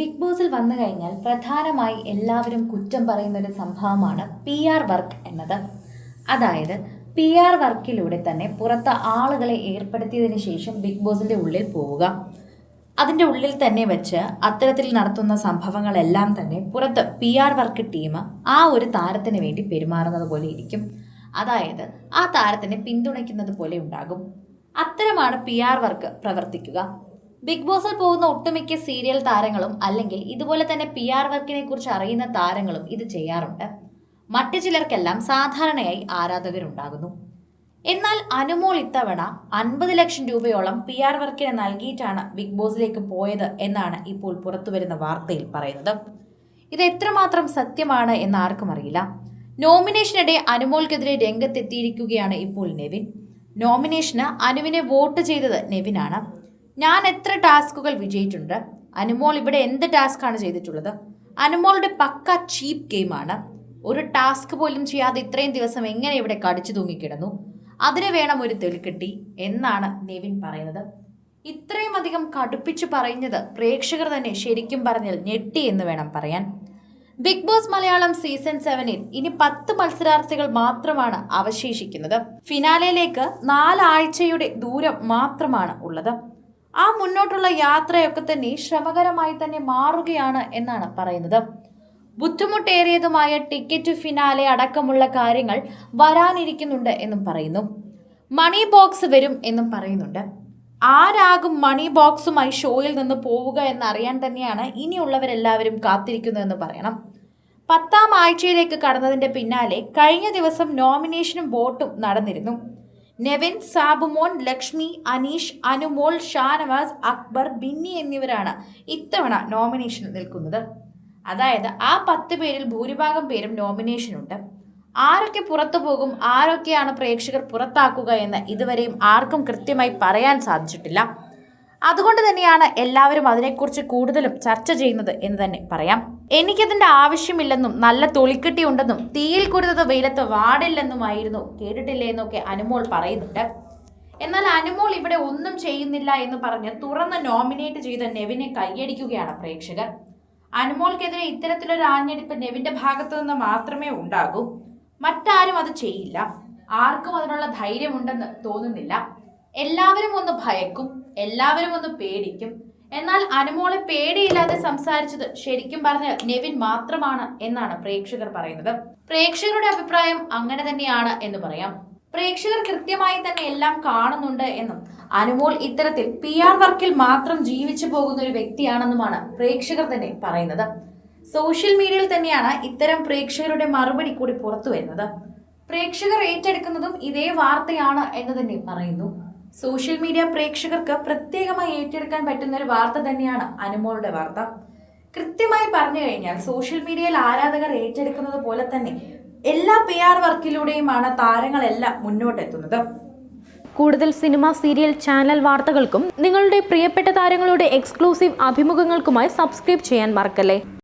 Big ബോസിൽ വന്നു കഴിഞ്ഞാൽ പ്രധാനമായി എല്ലാവരും കുറ്റം പറയുന്ന ഒരു സംഭവമാണ് പി ആർ വർക്ക് എന്നത്. അതായത് പി ആർ വർക്കിലൂടെ തന്നെ പുറത്ത് ആളുകളെ ഏർപ്പെടുത്തിയതിന് ശേഷം ബിഗ് ബോസിന്റെ ഉള്ളിൽ പോവുക. അതിന്റെ ഉള്ളിൽ തന്നെ വെച്ച് അത്തരത്തിൽ നടത്തുന്ന സംഭവങ്ങളെല്ലാം തന്നെ പുറത്ത് പി ആർ വർക്ക് ടീം ആ ഒരു താരത്തിന് വേണ്ടി പെരുമാറുന്നത് പോലെ ഇരിക്കും. അതായത് ആ താരത്തിനെ പിന്തുണയ്ക്കുന്നത് പോലെ ഉണ്ടാകും. അത്തരമാണ് പി ആർ വർക്ക് പ്രവർത്തിക്കുക. ബിഗ് ബോസിൽ പോകുന്ന ഒട്ടുമിക്ക സീരിയൽ താരങ്ങളും അല്ലെങ്കിൽ ഇതുപോലെ തന്നെ പി ആർ വർക്കിനെ കുറിച്ച് അറിയുന്ന താരങ്ങളും ഇത് ചെയ്യാറുണ്ട്. മറ്റു ചിലർക്കെല്ലാം സാധാരണയായി ആരാധകരുണ്ടാകുന്നു. എന്നാൽ അനുമോൾ ഇത്തവണ അൻപത് ലക്ഷം രൂപയോളം പി ആർ വർക്കിന് നൽകിയിട്ടാണ് ബിഗ് ബോസിലേക്ക് പോയത് എന്നാണ് ഇപ്പോൾ പുറത്തുവരുന്ന വാർത്തയിൽ പറയുന്നത്. ഇത് എത്രമാത്രം സത്യമാണ് എന്ന് ആർക്കും അറിയില്ല. നോമിനേഷനിടെ അനുമോൾക്കെതിരെ രംഗത്തെത്തിയിരിക്കുകയാണ് ഇപ്പോൾ നെവിൻ. നോമിനേഷന് അനുവിനെ വോട്ട് ചെയ്തത് നെവിനാണ്. ഞാൻ എത്ര ടാസ്കുകൾ വിജയിച്ചിട്ടുണ്ട്? അനുമോൾ ഇവിടെ എന്ത് ടാസ്ക്കാണ് ചെയ്തിട്ടുള്ളത്? അനുമോളുടെ പക്ക ചീപ്പ് ഗെയിമാണ്. ഒരു ടാസ്ക് പോലും ചെയ്യാതെ ഇത്രയും ദിവസം എങ്ങനെ ഇവിടെ കടിച്ചു തൂങ്ങിക്കിടന്നു? അതിന് വേണം ഒരു തെളിക്കെട്ടി എന്നാണ് നെവിൻ പറയുന്നത്. ഇത്രയും അധികം കടുപ്പിച്ച് പറയുന്നത് പ്രേക്ഷകർ തന്നെ ശരിക്കും പറഞ്ഞാൽ ഞെട്ടി എന്ന് വേണം പറയാൻ. ബിഗ് ബോസ് മലയാളം സീസൺ സെവനിൽ ഇനി പത്ത് മത്സരാർത്ഥികൾ മാത്രമാണ് അവശേഷിക്കുന്നത്. ഫിനാലയിലേക്ക് നാലാഴ്ചയുടെ ദൂരം മാത്രമാണ് ഉള്ളത്. ആ മുന്നോട്ടുള്ള യാത്രയൊക്കെ തന്നെ ശ്രമകരമായി തന്നെ മാറുകയാണ് എന്നാണ് പറയുന്നത്. ബുദ്ധിമുട്ടേറിയതുമായ ടിക്കറ്റ് ഫിനാലെ അടക്കമുള്ള കാര്യങ്ങൾ വരാനിരിക്കുന്നുണ്ട് എന്നും പറയുന്നു. മണി ബോക്സ് വരും എന്നും പറയുന്നുണ്ട്. ആരാകും മണി ബോക്സുമായി ഷോയിൽ നിന്ന് പോവുക എന്നറിയാൻ തന്നെയാണ് ഇനിയുള്ളവരെല്ലാവരും കാത്തിരിക്കുന്നതെന്ന് പറയണം. പത്താം ആഴ്ചയിലേക്ക് കടന്നതിന്റെ പിന്നാലെ കഴിഞ്ഞ ദിവസം നോമിനേഷനും വോട്ടും നടന്നിരുന്നു. നെവിൻ സാബുമോൻ ലക്ഷ്മി അനീഷ് അനുമോൾ ഷാനവാസ് അക്ബർ ബിന്നി എന്നിവരാണ് ഇത്തവണ നോമിനേഷനിൽ നിൽക്കുന്നത്. അതായത് ആ പത്ത് പേരിൽ ഭൂരിഭാഗം പേരും നോമിനേഷനുണ്ട് ആരൊക്കെ പുറത്തു പോകും ആരൊക്കെയാണ് പ്രേക്ഷകർ പുറത്താക്കുക എന്ന് ഇതുവരെയും ആർക്കും കൃത്യമായി പറയാൻ സാധിച്ചിട്ടില്ല. അതുകൊണ്ട് തന്നെയാണ് എല്ലാവരും അതിനെക്കുറിച്ച് കൂടുതലും ചർച്ച ചെയ്യുന്നത് എന്ന് തന്നെ പറയാം. എനിക്കതിന്റെ ആവശ്യമില്ലെന്നും നല്ല തൊളിക്കെട്ടി ഉണ്ടെന്നും തീയിൽ കുരുന്നത് വെയിലത്ത് വാടില്ലെന്നുമായിരുന്നു കേട്ടിട്ടില്ലേ എന്നൊക്കെ അനുമോൾ പറയുന്നുണ്ട്. എന്നാൽ അനുമോൾ ഇവിടെ ഒന്നും ചെയ്യുന്നില്ല എന്ന് പറഞ്ഞ് തുറന്ന് നോമിനേറ്റ് ചെയ്ത നെവിനെ കൈയടിക്കുകയാണ് പ്രേക്ഷകർ. അനുമോൾക്കെതിരെ ഇത്തരത്തിലൊരു ആഞ്ഞടിപ്പ് നെവിന്റെ ഭാഗത്തു നിന്ന് മാത്രമേ ഉണ്ടാകൂ. മറ്റാരും അത് ചെയ്യില്ല. ആർക്കും അതിനുള്ള ധൈര്യമുണ്ടെന്ന് തോന്നുന്നില്ല. എല്ലാവരും ഒന്ന് ഭയക്കും എല്ലാവരും ഒന്ന് പേടിക്കും. എന്നാൽ അനുമോളെ പേടിയില്ലാതെ സംസാരിച്ചത് ശരിക്കും പറഞ്ഞ നെവിൻ മാത്രമാണ് എന്നാണ് പ്രേക്ഷകർ പറയുന്നത്. പ്രേക്ഷകരുടെ അഭിപ്രായം അങ്ങനെ തന്നെയാണ് എന്ന് പറയാം. പ്രേക്ഷകർ കൃത്യമായി തന്നെ എല്ലാം കാണുന്നുണ്ട് എന്നും അനുമോൾ ഇത്തരത്തിൽ പി ആർ വർക്കിൽ മാത്രം ജീവിച്ചു പോകുന്ന ഒരു വ്യക്തിയാണെന്നുമാണ് പ്രേക്ഷകർ തന്നെ പറയുന്നത്. സോഷ്യൽ മീഡിയയിൽ തന്നെയാണ് ഇത്തരം പ്രേക്ഷകരുടെ മറുപടി കൂടി പുറത്തു വരുന്നത്. പ്രേക്ഷകർ ഏറ്റെടുക്കുന്നതും ഇതേ വാർത്തയാണ് എന്ന് തന്നെ പറയുന്നു. സോഷ്യൽ മീഡിയ പ്രേക്ഷകർക്ക് പ്രത്യേകമായി ഏറ്റെടുക്കാൻ പറ്റുന്ന ഒരു വാർത്ത തന്നെയാണ് അനുമോളുടെ വാർത്ത. കൃത്യമായി പറഞ്ഞു കഴിഞ്ഞാൽ സോഷ്യൽ മീഡിയയിൽ ആരാധകർ ഏറ്റെടുക്കുന്നത് പോലെ തന്നെ എല്ലാ പി ആർ വർക്കിലൂടെയുമാണ് താരങ്ങളെല്ലാം മുന്നോട്ടെത്തുന്നത്. കൂടുതൽ സിനിമ സീരിയൽ ചാനൽ വാർത്തകൾക്കും നിങ്ങളുടെ പ്രിയപ്പെട്ട താരങ്ങളുടെ എക്സ്ക്ലൂസീവ് അഭിമുഖങ്ങൾക്കുമായി സബ്സ്ക്രൈബ് ചെയ്യാൻ മറക്കല്ലേ?